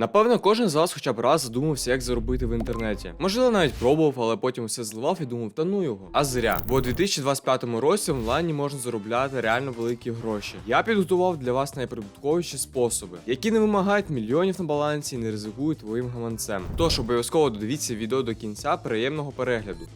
Напевно, кожен з вас хоча б раз задумався, як заробити в інтернеті. Можливо, навіть пробував, але потім все зливав і думав, та ну його. А зря. Бо у 2025 році онлайні можна заробляти реально великі гроші. Я підготував для вас найприбутковіші способи, які не вимагають мільйонів на балансі і не ризикують твоїм гаманцем. Тож обов'язково додивіться відео до кінця приємного перегляду.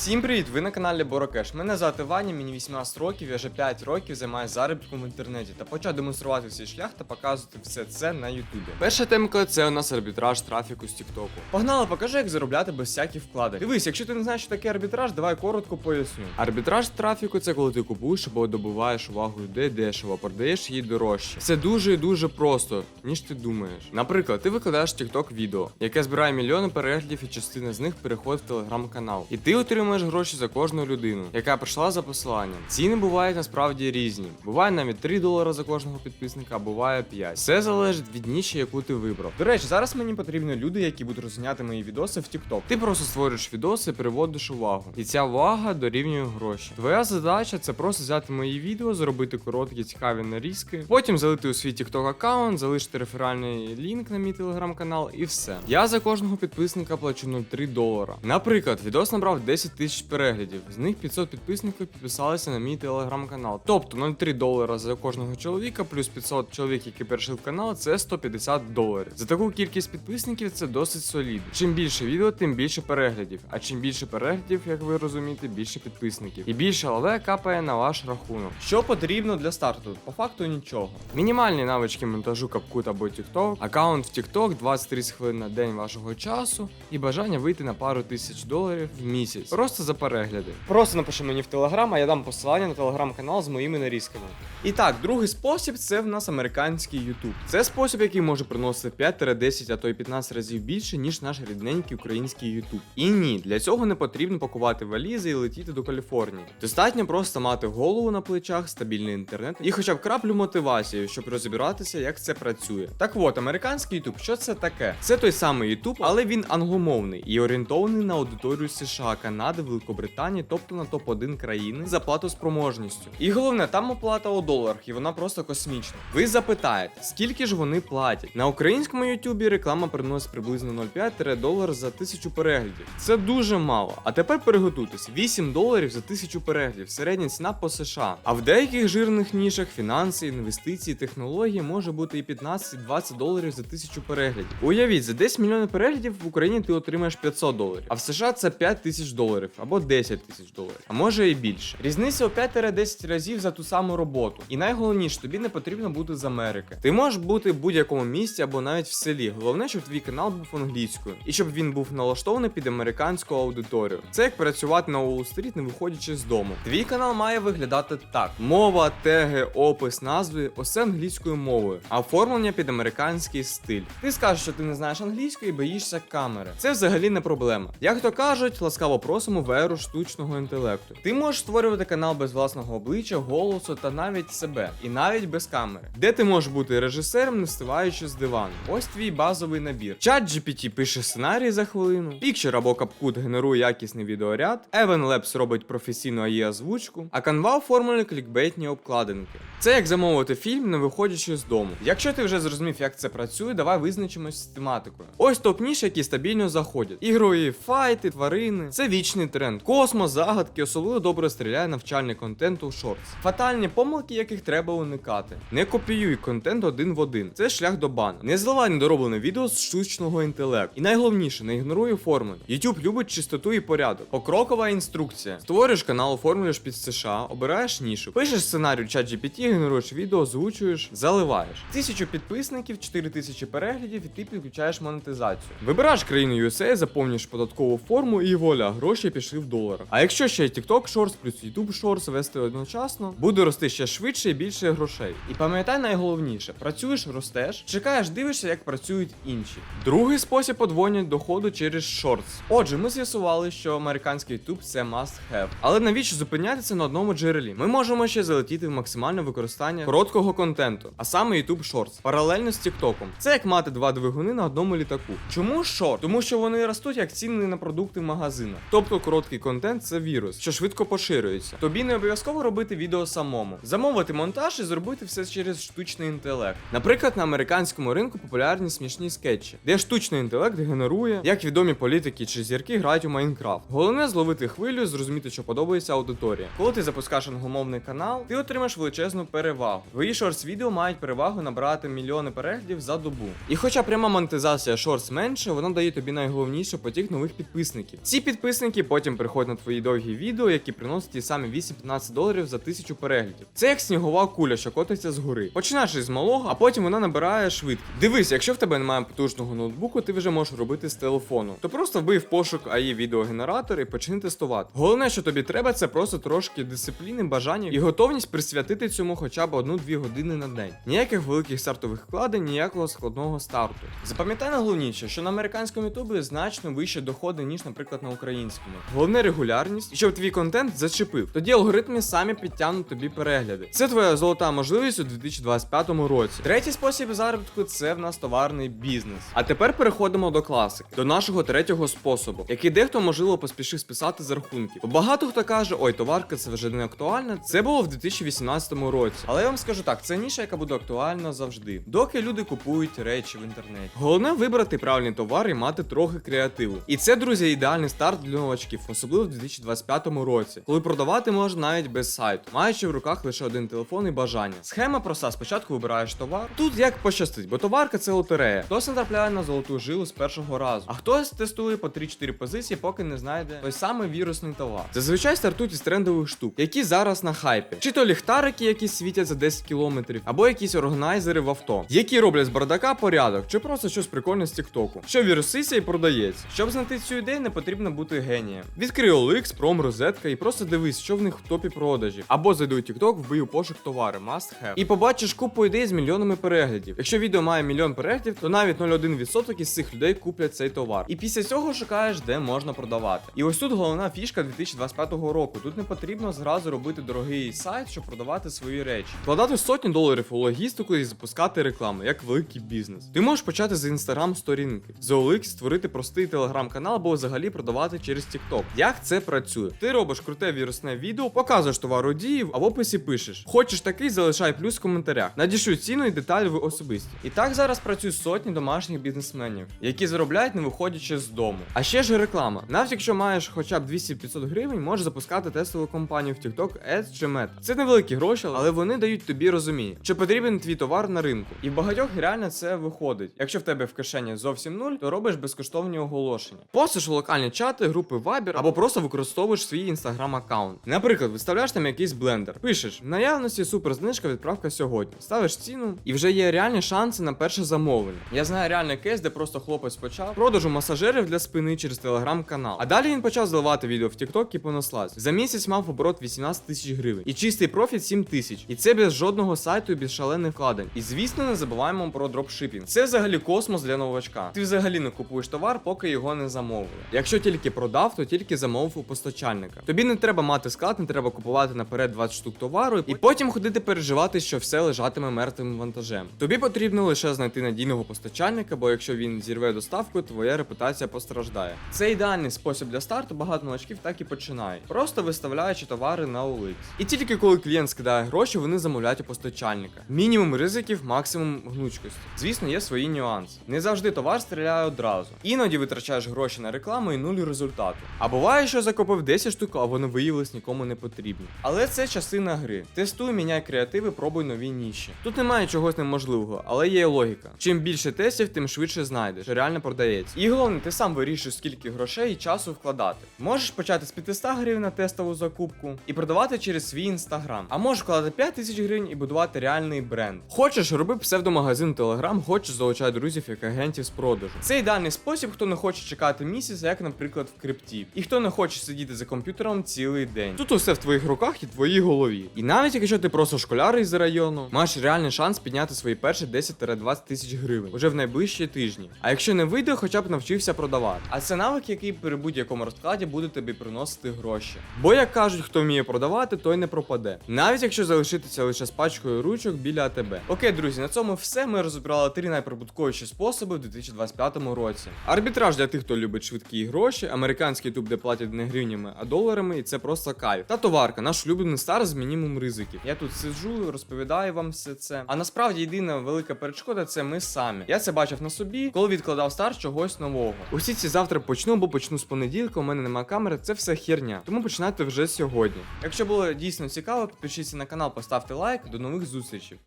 Всім привіт! Ви на каналі Борокеш. Мене звати Ваня, мені 18 років, я вже 5 років займаюся заробітком в інтернеті та почав демонструвати свій шлях та показувати все це на Ютубі. Перша темка це у нас арбітраж трафіку з Тіктоку. Погнали, покажи, як заробляти без всяких вкладень. Дивись, якщо ти не знаєш, що таке арбітраж, давай коротко поясню. Арбітраж трафіку це коли ти купуєш або добуваєш увагу людей дешево, продаєш її дорожче. Це дуже і дуже просто, ніж ти думаєш. Наприклад, ти викладаєш TikTok відео, яке збирає мільйони переглядів, і частина з них переходить в телеграм-канал. І ти отримуєш гроші за кожну людину, яка прийшла за посиланням. Ціни бувають насправді різні. Буває навіть 3 долари за кожного підписника, а буває 5. Все залежить від ніші, яку ти вибрав. До речі, зараз мені потрібні люди, які будуть розганяти мої відоси в TikTok. Ти просто створюєш відоси, приводиш увагу. І ця увага дорівнює гроші. Твоя задача це просто взяти мої відео, зробити короткі цікаві нарізки, потім залити у свій TikTok аккаунт, залишити реферальний лінк на мій телеграм-канал і все. Я за кожного підписника плачу 0,3 долара. Наприклад, відос набрав 10 тисяч переглядів. З них 500 підписників підписалися на мій телеграм-канал. Тобто 0,3 долара за кожного чоловіка, плюс 500 чоловік, які перейшли в канал, це 150 доларів. За таку кількість підписників це досить солідно. Чим більше відео, тим більше переглядів. А чим більше переглядів, як ви розумієте, більше підписників. І більше лаве капає на ваш рахунок. Що потрібно для старту? По факту нічого. Мінімальні навички монтажу капкут або TikTok, аккаунт в TikTok, 20-30 хвилин на день вашого часу і бажання вийти на пару тисяч доларів в місяць. Просто за перегляди. Просто напиши мені в телеграм, а я дам посилання на телеграм-канал з моїми нарізками. І так, другий спосіб це в нас американський YouTube. Це спосіб, який може приносити 5-10, а то й 15 разів більше, ніж наш рідненький український YouTube. І ні, для цього не потрібно пакувати валізи і летіти до Каліфорнії. Достатньо просто мати голову на плечах, стабільний інтернет і хоча б краплю мотивації, щоб розібратися, як це працює. Так от, американський YouTube, що це таке? Це той самий YouTube, але він англомовний і орієнтований на аудиторію США, Канади, Великобританії, тобто на топ-1 країни за платоспроможністю. І головне, там оплата у доларах, і вона просто космічна. Ви запитаєте, скільки ж вони платять? На українському YouTube реклама приносить приблизно 0,5 долар за тисячу переглядів. Це дуже мало. А тепер приготуйтесь: 8 доларів за тисячу переглядів, середня ціна по США. А в деяких жирних нішах фінанси, інвестиції, технології може бути і 15-20 доларів за тисячу переглядів. Уявіть, за 10 мільйонів переглядів в Україні ти отримаєш 500 доларів, а в США це 5 тисяч доларів або 10 тисяч доларів, а може і більше. Різниця у 5-10 разів за ту саму роботу. І найголовніше, тобі не потрібно бути з Америки. Ти можеш бути в будь-якому місці або навіть в селі. Головне, щоб твій канал був англійською і щоб він був налаштований під американську аудиторію. Це як працювати на Уолл-стріт, не виходячи з дому. Твій канал має виглядати так: мова, теги, опис, назви, усе англійською мовою, а оформлення під американський стиль. Ти скажеш, що ти не знаєш англійської і боїшся камери. Це взагалі не проблема. Як то кажуть, ласкаво просимо в еру штучного інтелекту. Ти можеш створювати канал без власного обличчя, голосу та навіть себе, і навіть без камери, де ти можеш бути режисером, не вставаючи з дивану. Ось твій базовий набір. Чат GPT пише сценарій за хвилину, Picture або CapCut генерує якісний відеоряд, Evan Labs робить професійну AI озвучку, а Canva оформлює клікбейтні обкладинки. Це як замовити фільм, не виходячи з дому. Якщо ти вже зрозумів, як це працює, давай визначимось з тематикою. Ось топ ніші, які стабільно заходять. Ігрові файти, тварини. Це вічний тренд. Космос, загадки, особливо добре стріляє навчальний контент у шортс. Фатальні помилки, яких треба уникати. Не копіюй контент один в один. Це шлях до бану. Не зливай недороблене відео з штучного інтелекту. І найголовніше, не ігноруй оформлення. YouTube любить чистоту і порядок. Покрокова інструкція. Створюєш канал, оформлюєш під США, обираєш нішу, пишеш сценарій чат GPT, генеруєш відео, озвучуєш, заливаєш. Тисячу підписників, 4 тисячі переглядів, і ти підключаєш монетизацію. Вибираєш країну USA, заповнюєш податкову форму і воля, гроші пішли в доларах. А якщо ще TikTok Shorts плюс YouTube Shorts вести одночасно, буде рости ще швидше і більше грошей. І пам'ятай найголовніше: працюєш, ростеш, чекаєш, дивишся, як працюють інші. Другий спосіб подвоєння доходу через Shorts. Отже, ми з'ясували, що американський YouTube це must have. Але навіщо зупинятися на одному джерелі? Ми можемо ще залетіти в максимально використання короткого контенту, а саме YouTube Shorts, паралельно з TikTok. Це як мати два двигуни на одному літаку. Чому шорт? Тому що вони ростуть як ціни на продукти в магазинах. Тобто короткий контент це вірус, що швидко поширюється. Тобі не обов'язково робити відео самому, замовити монтаж і зробити все через штучний інтелект. Наприклад, на американському ринку популярні смішні скетчі, де штучний інтелект генерує, як відомі політики чи зірки грають у Майнкрафт. Головне зловити хвилю, зрозуміти, що подобається аудиторія. Коли ти запускаєш англомовний канал, ти отримаєш величезну перевагу. Твої шортс відео мають перевагу набрати мільйони переглядів за добу. І хоча пряма монетизація шортс менше, вона дає тобі найголовніше потік нових підписників. Ці підписники потім приходять на твої довгі відео, які приносять ті самі 8-15 доларів за тисячу переглядів. Це як снігова куля, що котиться згори. Починаєш із малого, а потім вона набирає швидкість. Дивись, якщо в тебе немає потужного ноутбуку, ти вже можеш робити з телефону. То просто вбий в пошук AI відеогенератор і почни тестувати. Головне, що тобі треба, це просто трошки дисципліни, бажання і готовність присвятити цьому хоча б одну-дві години на день. Ніяких великих стартових вкладень, ніякого складного старту. Запам'ятай найголовніше, що на американському ютубі значно вищі доходи, ніж, наприклад, на українському. Головне регулярність, щоб твій контент зачепив. Тоді алгоритми самі підтягнуть тобі перегляди. Це твоя золота можливість у 2025 році. Третій спосіб заробітку це в нас товарний бізнес. А тепер переходимо до класик, до нашого третього способу, який дехто можливо поспішив списати з рахунків. Бо багато хто каже, ой, товарка це вже не актуальна. Це було в 2018 році. Але я вам скажу так, це ніша, яка буде актуальна завжди, доки люди купують речі в інтернеті. Головне вибрати правильний товар і мати трохи креативу. І це, друзі, ідеальний старт для новачків, особливо в 2025 році, коли продавати можна навіть без сайту, маючи в руках лише один телефон і бажання. Схема проста: спочатку вибираєш товар. Тут як пощастить, бо товарка це лотерея. Хтось натрапляє на золоту жилу з першого разу, а хтось тестує по 3-4 позиції, поки не знайде той самий вірусний товар. Зазвичай стартують із трендових штук, які зараз на хайпі. Чи то ліхтарики, які світять за 10 кілометрів, або якісь органайзери в авто, які роблять з бардака порядок, чи просто щось прикольне з Тіктоку, що віруситься і продається. Щоб знайти цю ідею, не потрібно бути генієм. Відкрий OLX, пром, розетка і просто дивись, що в них в топі продажів. Або зайди у TikTok, вбий у пошук товари, must have. І побачиш купу ідей з мільйонами переглядів. Якщо відео має мільйон переглядів, то навіть 0,1% із цих людей куплять цей товар. І після цього шукаєш, де можна продавати. І ось тут головна фішка 2025 року. Тут не потрібно зразу робити дорогий сайт, щоб продавати свої речі. Вкладати сотні доларів у логістику і запускати рекламу, як великий бізнес. Ти можеш почати з інстаграм сторінки, з OLX створити простий телеграм-канал або взагалі продавати через TikTok. Як це працює? Ти робиш круте вірусне відео, показуєш товар у дії, а в описі пишеш: Хочеш такий, залишай плюс в коментарях. Надішлю ціну і деталі в особисті. І так зараз працюють сотні домашніх бізнесменів, які заробляють не виходячи з дому. А ще ж реклама. Навіть якщо маєш хоча б 200-500 гривень, можеш запускати тестову компанію в TikTok, Ads чи Meta. Це невеликі гроші, але вони дають тобі розуміння, що потрібен твій товар на ринку. І в багатьох реально це виходить. Якщо в тебе в кишені зовсім нуль, то робиш безкоштовні оголошення. Постиш у локальні чати, групи Viber або просто використовуєш свій інстаграм аккаунт. Наприклад, виставляєш там якийсь блендер, пишеш в наявності суперзнижка відправка сьогодні. Ставиш ціну, і вже є реальні шанси на перше замовлення. Я знаю реальний кейс, де просто хлопець почав продажу масажерів для спини через телеграм-канал. А далі він почав заливати відео в TikTok і понеслась. За місяць мав оборот 18 тисяч гривень. І чистий профіт 7 тисяч. І це без жодного сайту і без шалених вкладень. І звісно, не забуваємо про дропшипінг. Це взагалі космос для новачка. Ти взагалі не купуєш товар, поки його не замовили. Якщо тільки продав, то тільки замовив у постачальника. Тобі не треба мати склад, не треба купувати наперед 20 штук товару і потім ходити переживати, що все лежатиме мертвим вантажем. Тобі потрібно лише знайти надійного постачальника, бо якщо він зірве доставку, твоя репутація постраждає. Це ідеальний спосіб для старту. Багато новачків так і починають, просто виставляючи товари на OLX. І тільки коли клієнт скидає гроші, вони замовляють у постачальника. Мінімум ризиків, максимум гнучкості. Звісно, є свої нюанси. Не завжди товар стріляє одразу. Іноді витрачаєш гроші на рекламу і нуль результату. А буває, що закупив 10 штук, а вони виявились нікому не потрібні. Але це частина гри. Тестуй, міняй креативи, пробуй нові ніші. Тут немає чогось неможливого, але є логіка. Чим більше тестів, тим швидше знайдеш, що реально продається. І головне, ти сам вирішуєш, скільки грошей і часу вкладати. Можеш почати з 500 гривень на тестову закупку і продавати через свій інстаграм. А можеш вкладати 5 тисяч гривень і будувати реальний бренд. Хочеш, роби псевдомагазин Telegram, хочеш залучай друзів як агентів з продажу. Це ідеальний спосіб, хто не хоче чекати місяць, як, наприклад, в крипті. І хто не хоче сидіти за комп'ютером цілий день. Тут усе в твоїх руках і твоїй голові. І навіть якщо ти просто школяр із району, маєш реальний шанс підняти свої перші 10-20 тисяч гривень уже в найближчі тижні. А якщо не вийде, хоча б навчився продавати. А це навик, який при будь-якому розкладі буде тобі приносити гроші. Бо як кажуть, хто вміє продавати, той не пропаде. Навіть якщо залишитися лише з пачкою ручок біля АТБ. Окей, друзі, на цьому все. Ми розібрали три найприбутковіші способи в 2025 році. Арбітраж для тих, хто любить швидкі гроші, американський туб, де платять не гривнями, а доларами, і це просто кайф. Та товарка, наш улюблений стар з мінімум ризиків. Я тут сиджу, розповідаю вам все це. А насправді єдина велика перешкода це ми самі. Я це бачив на собі, коли відкладав старт чогось нового. Усі ці завтра почну, бо почну з понеділка. У мене немає камери, це все херня. Тому починайте вже сьогодні. Якщо було дійсно цікаво, підпишіться на канал, поставте лайк. До нових зустрічей.